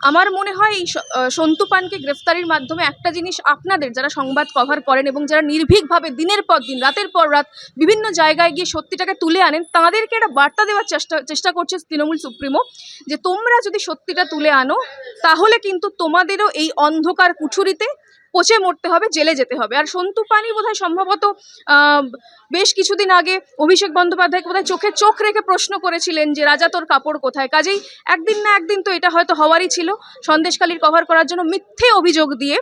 আমার মনে হয় এই সন্তু পানকে গ্রেফতারির মাধ্যমে একটা জিনিস আপনাদের যারা সংবাদ কভার করেন এবং যারা নির্ভীকভাবে দিনের পর দিন, রাতের পর রাত বিভিন্ন জায়গায় গিয়ে সত্যিটাকে তুলে আনেন, তাদেরকে একটা বার্তা দেওয়ার চেষ্টা চেষ্টা করছে তৃণমূল সুপ্রিমো যে তোমরা যদি সত্যিটা তুলে আনো, তাহলে কিন্তু তোমাদেরও এই অন্ধকার কুঠুরিতে পচে মরতে হবে, জেলে যেতে হবে। আর সন্তু পানি বোধহয় সম্ভবত বেশ কিছুদিন আগে অভিষেক বন্দ্যোপাধ্যায় বোধহয় চোখে চোখ রেখে প্রশ্ন করেছিলেন যে, রাজা তোর কাপড় কোথায়? কাজেই একদিন না একদিন তো এটা হয়তো হওয়ারই ছিল। সন্দেশখালির কভার করার জন্য মিথ্যে অভিযোগ দিয়ে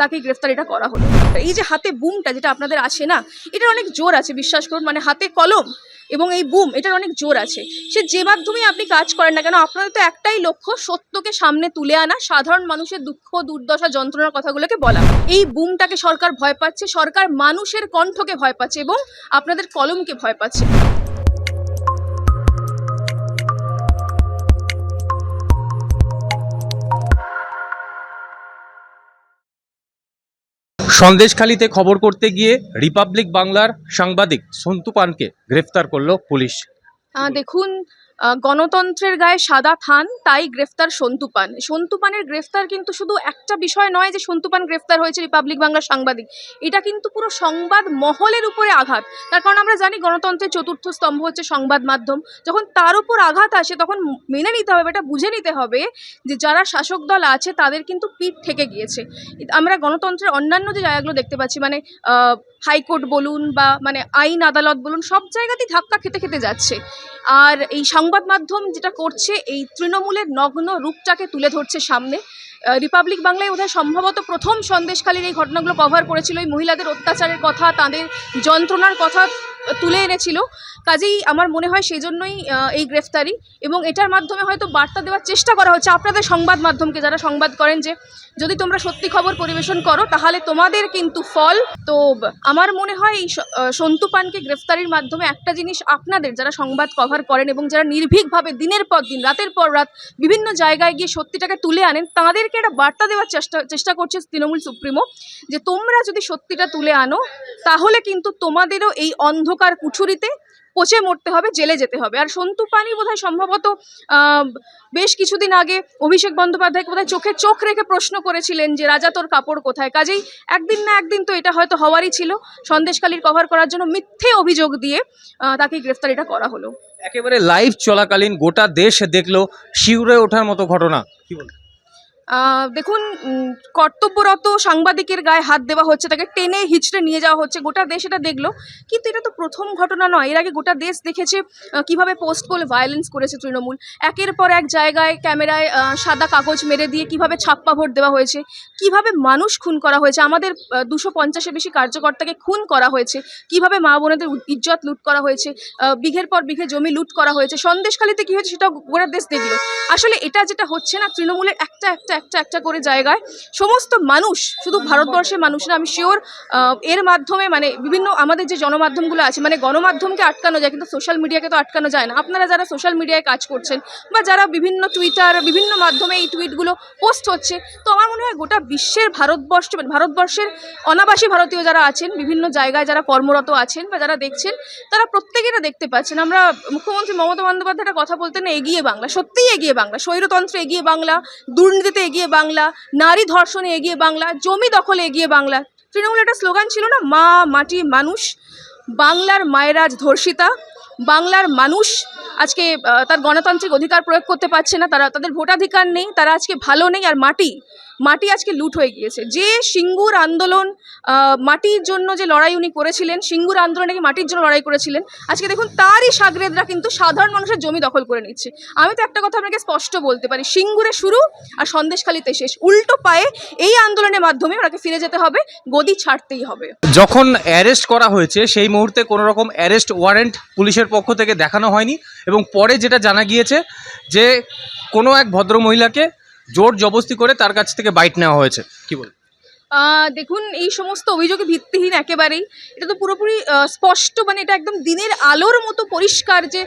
তাকে গ্রেফতারিটা করা হলো। এই যে হাতে বুমটা যেটা আপনাদের আছে না, এটার অনেক জোর আছে, বিশ্বাস করুন। মানে হাতে কলম এবং এই বুম এটার অনেক জোর আছে। সে যে মাধ্যমেই আপনি কাজ করেন না কেন, আপনাদের তো একটাই লক্ষ্য, সত্যকে সামনে তুলে আনা, সাধারণ মানুষের দুঃখ, দুর্দশা, যন্ত্রণার কথাগুলোকে বলা। এই বুমটাকে সরকার ভয় পাচ্ছে, সরকার মানুষের কণ্ঠকে ভয় পাচ্ছে এবং আপনাদের কলমকে ভয় পাচ্ছে। সন্দেশখালিতে খবর করতে গিয়ে রিপাবলিক বাংলার সাংবাদিক সন্তু পানকে গ্রেফতার করল পুলিশ। দেখুন গণতন্ত্রের গায়ে সাদা থান, তাই গ্রেফতার সন্তুপান সন্তুপানের গ্রেফতার কিন্তু শুধু একটা বিষয় নয় যে সন্তুপান গ্রেফতার হয়েছে রিপাবলিক বাংলার সাংবাদিক। এটা কিন্তু পুরো সংবাদ মহলের উপরে আঘাত। তার কারণ আমরা জানি গণতন্ত্রের চতুর্থ স্তম্ভ হচ্ছে সংবাদ মাধ্যম। যখন তার উপর আঘাত আসে, তখন মেনে নিতে হবে এটা বুঝে নিতে হবে যে যারা শাসক দল আছে, তাদের কিন্তু পিঠ থেকে গিয়েছে। আমরা গণতন্ত্রের অন্যান্য যে জায়গাগুলো দেখতে পাচ্ছি মানে হাইকোর্ট বলুন বা মানে আইন আদালত বলুন, সব জায়গাতেই ধাক্কা খেতে খেতে যাচ্ছে। আর এই সংবাদ মাধ্যম যেটা করছে এই তৃণমূলের নগ্ন রূপটাকে তুলে ধরছে সামনে। রিপাবলিক বাংলায় বোধহয় সম্ভবত প্রথম সন্দেশখালীর এই ঘটনাগুলো কভার করেছিল। এই মহিলাদের অত্যাচারের কথা, তাদের যন্ত্রণার কথা তুলে এনেছিল। কাজেই আমার মনে হয় সেই জন্যই এই গ্রেফতারি এবং এটার মাধ্যমে হয়তো বার্তা দেওয়ার চেষ্টা করা হচ্ছে। আপনাদের সংবাদ মাধ্যমকে যারা সংবাদ করেন যে, যদি তোমরা সত্যি খবর পরিবেশন করো, তাহলে তোমাদের কিন্তু ফল। তো আমার মনে হয় এই সন্তু পানকে গ্রেফতারির মাধ্যমে একটা জিনিস আপনাদের যারা সংবাদ কভার করেন এবং যারা নির্ভীকভাবে দিনের পর দিন, রাতের পর রাত বিভিন্ন জায়গায় গিয়ে সত্যিটাকে তুলে আনেন তাদেরকে একটা বার্তা দেওয়ার চেষ্টা চেষ্টা করছে তৃণমূল সুপ্রিমো, যে তোমরা যদি সত্যিটা তুলে আনো, তাহলে কিন্তু তোমাদেরও এই অন্ধকার কুঠুরিতে পচে মরতে হবে, জেলে যেতে হবে। আর সন্তু পানি বোধহয় সম্ভবত বেশ কিছুদিন আগে অভিষেক বন্দ্যোপাধ্যায় বোধহয় চোখে চোখ রেখে প্রশ্ন করেছিলেন যে, রাজা তোর কাপড় কোথায়? কাজেই একদিন না একদিন তো এটা হয়তো হওয়ারই ছিল। সন্দেশখালির কভার করার জন্য মিথ্যে অভিযোগ দিয়ে তাকে গ্রেফতারিটা করা হলো। একেবারে লাইভ চলাকালীন গোটা দেশ দেখল, শিউরে ওঠার মতো ঘটনা। কি বল দেখুন কর্তব্যরত সাংবাদিকের গায়ে হাত দেওয়া হচ্ছে, তাকে টেনে হিচড়ে নিয়ে যাওয়া হচ্ছে, গোটা দেশ এটা দেখল। কিন্তু এটা তো প্রথম ঘটনা নয়, এর আগে গোটা দেশ দেখেছে কীভাবে পোস্ট পোল ভায়োলেন্স করেছে তৃণমূল। একের পর এক জায়গায় ক্যামেরায় সাদা কাগজ মেরে দিয়ে কীভাবে ছাপ্পা ভোট দেওয়া হয়েছে, কীভাবে মানুষ খুন করা হয়েছে, আমাদের দুশো পঞ্চাশের বেশি কার্যকর্তাকে খুন করা হয়েছে, কীভাবে মা বোনেদের ইজ্জত লুট করা হয়েছে বিঘের পর বিঘে জমি লুট করা হয়েছে, সন্দেশখালিতে কী হয়েছে সেটাও গোটা দেশ দেখল। আসলে এটা যেটা হচ্ছে না, তৃণমূলের একটা একটা একটা একটা করে জায়গায় সমস্ত মানুষ, শুধু ভারতবর্ষের মানুষ না, আমি শিওর এর মাধ্যমে মানে বিভিন্ন আমাদের যে জনমাধ্যমগুলো আছে মানে গণমাধ্যমকে আটকানো যায়, কিন্তু সোশ্যাল মিডিয়াকে তো আটকানো যায় না। আপনারা যারা সোশ্যাল মিডিয়ায় কাজ করছেন বা যারা বিভিন্ন টুইটার বিভিন্ন মাধ্যমে এই টুইটগুলো পোস্ট হচ্ছে, তো আমার মনে হয় গোটা বিশ্বের ভারতবর্ষ মানে ভারতবর্ষের অনাবাসী ভারতীয় যারা আছেন, বিভিন্ন জায়গায় যারা কর্মরত আছেন বা যারা দেখছেন, তারা প্রত্যেকেরা দেখতে পাচ্ছেন। আমরা মুখ্যমন্ত্রী মমতা বন্দ্যোপাধ্যায় কথা বলতেন, এগিয়ে বাংলা। সত্যিই এগিয়ে বাংলা। স্বৈরতন্ত্র এগিয়ে বাংলা, দুর্নীতিতে এগিয়ে বাংলা, নারী ধর্ষণে এগিয়ে বাংলা, জমি দখলে এগিয়ে বাংলা। তৃণমূল একটা স্লোগান ছিল না, মা, মাটি, মানুষ। বাংলার মায়েরাজ ধর্ষিতা, বাংলার মানুষ আজকে তার গণতান্ত্রিক অধিকার প্রয়োগ করতে পারছে না, তারা, তাদের ভোটাধিকার নেই, তারা আজকে ভালো নেই, আর মাটি। মাটি আজকে লুট হয়ে গিয়েছে। যে সিঙ্গুর আন্দোলন মাটির জন্য যে লড়াই উনি করেছিলেন, সিঙ্গুর আন্দোলনে মাটির জন্য লড়াই করেছিলেন, আজকে দেখুন তারই সাগরেদরা কিন্তু সাধারণ মানুষের জমি দখল করে নিচ্ছে। আমি তো একটা কথা আপনাকে স্পষ্ট বলতে পারি সিঙ্গুরে শুরু আর সন্দেশখালিতে শেষ। উল্টো পায়ে এই আন্দোলনের মাধ্যমে ওনাকে ফিরে যেতে হবে, গদি ছাড়তেই হবে। যখন অ্যারেস্ট করা হয়েছে, সেই মুহূর্তে কোনো রকম অ্যারেস্ট ওয়ারেন্ট পুলিশের পক্ষ থেকে দেখানো হয়নি এবং পরে যেটা জানা গিয়েছে যে কোনো এক ভদ্র মহিলাকে জোর জবস্তি করে তার কাছ থেকে বাইট নেওয়া হয়েছে। কি বল দেখুন, এই সমস্ত অভিযোগে ভিত্তিহীন একেবারেই। এটা তো পুরোপুরি স্পষ্ট মানে এটা একদম দিনের আলোর মতো পরিষ্কার যে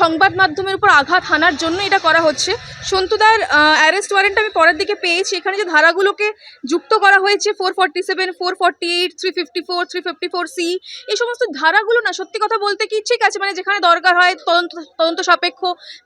সংবাদ মাধ্যমের উপর আঘাত হানার জন্য এটা করা হচ্ছে। সন্তুদার অ্যারেস্ট ওয়ারেন্ট আমি পরের দিকে পেয়েছি। এখানে যে ধারাগুলোকে যুক্ত করা হয়েছে four forty seven four forty eight three fifty four three fifty four C এই সমস্ত ধারাগুলো না, সত্যি কথা বলতে কি, ঠিক আছে মানে যেখানে দরকার হয়, তদন্ত তদন্ত সাপেক্ষ,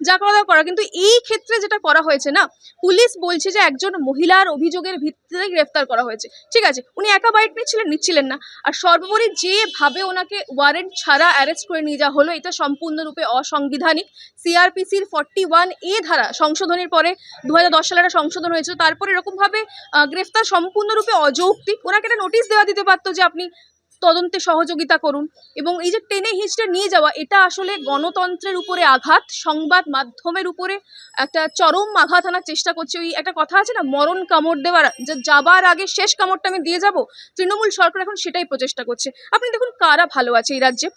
যা করা করা কিন্তু এই ক্ষেত্রে যেটা করা হয়েছে না, পুলিশ বলছে যে একজন মহিলার অভিযোগের ভিত্তিতে গ্রেফতার করা হয়েছে। ঠিক আছে, উনি একা বাইট নিচ্ছিলেন নিচ্ছিলেন না। আর সর্বোপরি যেভাবে ওনাকে ওয়ারেন্ট ছাড়া অ্যারেস্ট করে নিয়ে যাওয়া হলো, এটা সম্পূর্ণরূপে অসাংবিধানিক। সিআরপিসির ফর্টি ওয়ান এ ধারা সংশোধনের পরে দু হাজার দশ সালে একটা সংশোধন হয়েছিল। তারপরে এরকমভাবে গ্রেফতার সম্পূর্ণরূপে অযৌক্তিক। ওনাকে একটা নোটিশ দেওয়া দিতে পারতো যে আপনি তদন্তে সহযোগিতা করুন। এবং এই যে টেনে হিঁচড়ে নিয়ে যাওয়া, এটা আসলে গণতন্ত্রের উপরে আঘাত, সংবাদ মাধ্যমের উপরে একটা চরম আঘাত আনার চেষ্টা করছে। ওই একটা কথা আছে না, মরণ কামড় দেওয়ার, যে যাবার আগে শেষ কামড়টা আমি দিয়ে যাব, তৃণমূল সরকার এখন সেটাই প্রচেষ্টা করছে। আপনি দেখুন কারা ভালো আছে এই রাজ্যে।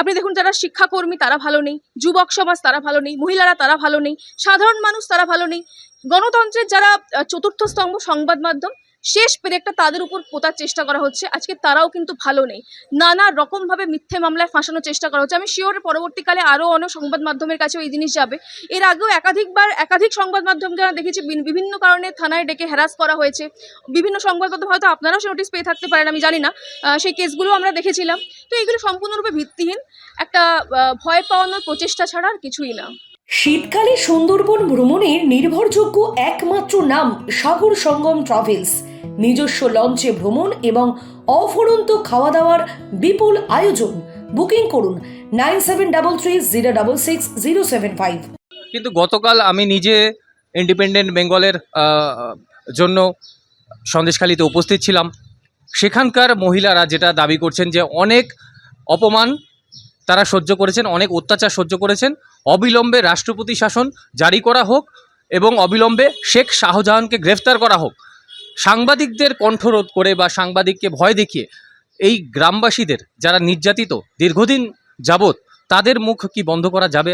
আপনি দেখুন যারা শিক্ষাকর্মী, তারা ভালো নেই। যুবক সমাজ, তারা ভালো নেই। মহিলারা, তারা ভালো নেই। সাধারণ মানুষ, তারা ভালো নেই। গণতন্ত্রের যারা চতুর্থ স্তম্ভ, সংবাদ মাধ্যম শেষ পেরেকটা তাদের উপর পোতার চেষ্টা করা হচ্ছে। আজকে তারাও কিন্তু ভালো নেই। নানা রকমভাবে মিথ্যে মামলায় ফাঁসানোর চেষ্টা করা হচ্ছে। আমি শিওর পরবর্তীকালে আরও অনেক সংবাদ মাধ্যমের কাছেও এই জিনিস যাবে। এর আগেও একাধিকবার একাধিক সংবাদ মাধ্যম যারা দেখেছি বিভিন্ন কারণে থানায় ডেকে হ্যারাস করা হয়েছে। বিভিন্ন সংবাদ মাধ্যম হয়তো আপনারাও সে নোটিশ পেয়ে থাকতে পারেন, আমি জানি না। সেই কেসগুলো আমরা দেখেছিলাম। তো এগুলো সম্পূর্ণরূপে ভিত্তিহীন। একটা ভয় পাওয়ানোর প্রচেষ্টা ছাড়া আর কিছুই না। শীতকালে সুন্দরবন ভ্রমণের নির্ভরযোগ্য একমাত্র নাম সাগর সঙ্গম ট্রাভেলস নিজস্ব লঞ্চে ভ্রমণ এবং অফুরন্ত খাওয়া দাওয়ার বিপুল আয়োজন। বুকিং করুন nine seven double three zero double six zero seven five. কিন্তু গতকাল আমি নিজে ইন্ডিপেন্ডেন্ট বেঙ্গলের জন্য সন্দেশখালিতে উপস্থিত ছিলাম। সেখানকার মহিলারা যেটা দাবি করছেন যে অনেক অপমান তারা সহ্য করেছেন, অনেক অত্যাচার সহ্য করেছেন। অবিলম্বে রাষ্ট্রপতি শাসন জারি করা হোক এবং অবিলম্বে শেখ শাহজাহানকে গ্রেফতার করা হোক। সাংবাদিকদের কণ্ঠরোধ করে বা সাংবাদিককে ভয় দেখিয়ে এই গ্রামবাসীদের যারা নির্যাতিত দীর্ঘদিন যাবৎ, তাদের মুখ কি বন্ধ করা যাবে?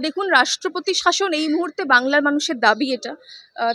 দেখুন রাষ্ট্রপতি শাসন এই মুহূর্তে বাংলার মানুষের দাবি এটা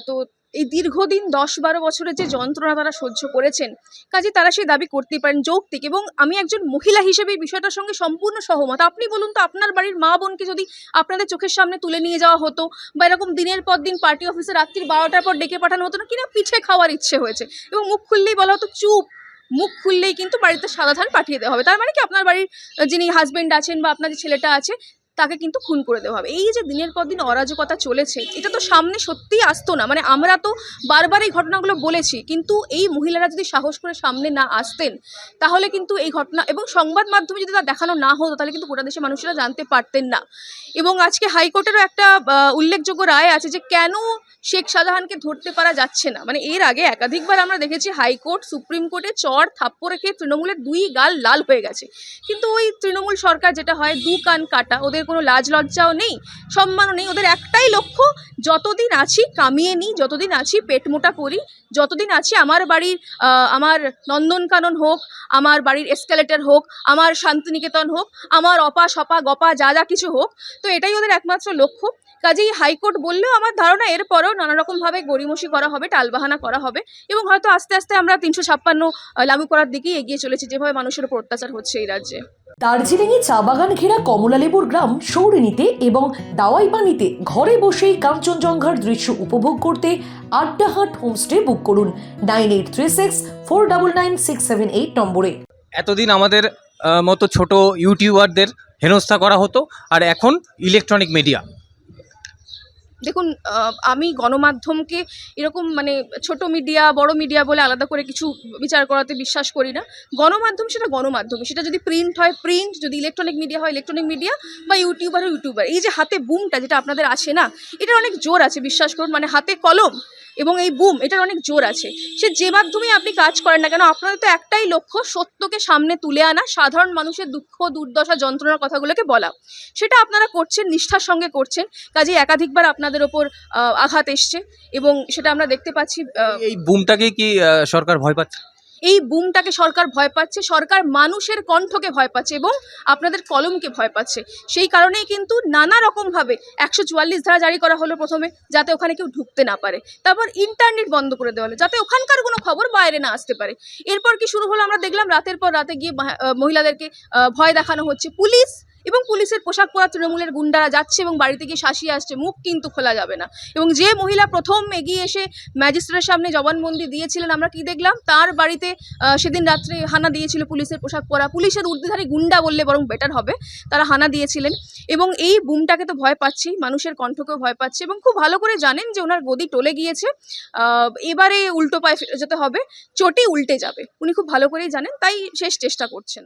তো এই দীর্ঘদিন দশ বারো বছরের যে যন্ত্রণা তারা সহ্য করেছেন, কাজে তারা সেই দাবি করতেই পারেন যৌক্তিক এবং আমি একজন মহিলা হিসেবে এই বিষয়টার সঙ্গে সম্পূর্ণ সহমত। আপনি বলুন তো, আপনার বাড়ির মা বোনকে যদি আপনাদের চোখের সামনে তুলে নিয়ে যাওয়া হতো বা এরকম দিনের পর দিন পার্টি অফিসে রাত্রির বারোটার পর ডেকে পাঠানো হতো না, কিনা পিঠে খাওয়ার ইচ্ছে হয়েছে? এবং মুখ খুললেই বলা হতো, চুপ! মুখ খুললেই কিন্তু বাড়িতে সাদা ধান পাঠিয়ে দেওয়া হবে। তার মানে কি আপনার বাড়ির যিনি হাজবেন্ড আছেন বা আপনার যে ছেলেটা আছে তাকে কিন্তু খুন করে দেওয়া হবে। এই যে দিনের পর দিন অরাজকতা চলেছে, এটা তো সামনে সত্যিই আসতো না। মানে আমরা তো বারবার এই ঘটনাগুলো বলেছি, কিন্তু এই মহিলারা যদি সাহস করে সামনে না আসতেন, তাহলে কিন্তু এই ঘটনা এবং সংবাদ মাধ্যমে যদি তা দেখানো না হতো, তাহলে কিন্তু গোটা দেশের মানুষেরা জানতে পারতেন না। এবং আজকে হাইকোর্টেরও একটা উল্লেখযোগ্য রায় আছে যে কেন শেখ শাহজাহানকে ধরতে পারা যাচ্ছে না। মানে এর আগে একাধিকবার আমরা দেখেছি হাইকোর্ট, সুপ্রিম কোর্টে চর থাপ্পড় রেখে তৃণমূলের দুই গাল লাল হয়ে গেছে। কিন্তু ওই তৃণমূল সরকার যেটা হয় দু কান কাটা, ওদের কোনো লাজ লজ্জাও নেই, সম্মানও নেই। ওদের একটাই লক্ষ্য, যতদিন আছি কামিয়ে নিই, যতদিন আছি পেট মোটা করি, যতদিন আছি আমার বাড়ির আমার নন্দনকানন হোক, আমার বাড়ির এসকালেটার হোক, আমার শান্তিনিকেতন হোক, আমার অপা সপা গপা যা যা কিছু হোক, তো এটাই ওদের একমাত্র লক্ষ্য। কাজেই হাইকোর্ট বললেও আমার ধারণা এরপরেও নানারকমভাবে গড়িমসি করা হবে, টালবাহানা করা হবে এবং হয়তো আস্তে আস্তে আমরা তিনশো ছাপ্পান্ন লাগু করার দিকেই এগিয়ে চলেছি, যেভাবে মানুষের উপর অত্যাচার হচ্ছে এই রাজ্যে। দার্জিলিংয়ে চা বাগান ঘেরা কমলালেবুর গ্রাম সৌরিনীতে এবং দাওয়াই পানিতে ঘরে বসেই কাঞ্চনজঙ্ঘার দৃশ্য উপভোগ করতে আড্ডাহাট হোমস্টে বুক করুন nine eight three six four double nine six seven eight নম্বরে। এতদিন আমাদের মতো ছোট ইউটিউবারদের হেনস্থা করা হতো, আর এখন ইলেকট্রনিক মিডিয়া দেখুন আমি গণমাধ্যমকে এরকম মানে ছোট মিডিয়া, বড় মিডিয়া বলে আলাদা করে কিছু বিচার করাতে বিশ্বাস করি না। গণমাধ্যম সেটা গণমাধ্যম, সেটা যদি প্রিন্ট হয় প্রিন্ট যদি ইলেকট্রনিক মিডিয়া হয় ইলেকট্রনিক মিডিয়া বা ইউটিউবার ইউটিউবার এই যে হাতে বুমটা যেটা আপনাদের আছে না এটা অনেক জোর আছে, বিশ্বাস করুন। মানে হাতে কলম এবং এই বুম এটার অনেক জোর আছে। সে যে মাধ্যমে আপনি কাজ করেন না কেন, আপনাদের তো একটাই লক্ষ্য, সত্যকে সামনে তুলে আনা, সাধারণ মানুষের দুঃখ, দুর্দশা, যন্ত্রণার কথাগুলোকে বলা। সেটা আপনারা করছেন, নিষ্ঠার সঙ্গে করছেন কাজে একাধিকবার আপনাদের ওপর আঘাত এসছে এবং সেটা আমরা দেখতে পাচ্ছি এই বুমটাকে কি সরকার ভয় পাচ্ছে? এই বুমটাকে সরকার ভয় পাচ্ছে, সরকার মানুষের কণ্ঠকে ভয় পাচ্ছে এবং আপনাদের কলমকে ভয় পাচ্ছে। সেই কারণেই কিন্তু নানা রকমভাবে একশো চুয়াল্লিশ ধারা জারি করা হলো প্রথমে, যাতে ওখানে কেউ ঢুকতে না পারে। তারপর ইন্টারনেট বন্ধ করে দেওয়া হলো, যাতে ওখানকার কোনো খবর বাইরে না আসতে পারে। এরপর কি শুরু হলো? আমরা দেখলাম রাতের পর রাতে গিয়ে মহিলাদেরকে ভয় দেখানো হচ্ছে। পুলিশ এবং পুলিশের পোশাক পরা তৃণমূলের গুন্ডারা যাচ্ছে এবং বাড়িতে গিয়ে শাসিয়ে আসছে, মুখ কিন্তু খোলা যাবে না। এবং যে মহিলা প্রথম এগিয়ে এসে ম্যাজিস্ট্রেটের সামনে জবানবন্দি দিয়েছিলেন, আমরা কি দেখলাম? তার বাড়িতে সেদিন রাত্রে হানা দিয়েছিল পুলিশের পোশাক পরা। পুলিশের ঊর্ধ্বধারী গুন্ডা বললে বরং বেটার হবে, তারা হানা দিয়েছিলেন। এবং এই বুমটাকে তো ভয় পাচ্ছি, মানুষের কণ্ঠকেও ভয় পাচ্ছে এবং খুব ভালো করে জানেন যে ওনার গদি টলে গিয়েছে। এবারে উল্টো পায়ে যেতে হবে, চটি উল্টে যাবে, উনি খুব ভালো করেই জানেন, তাই শেষ চেষ্টা করছেন।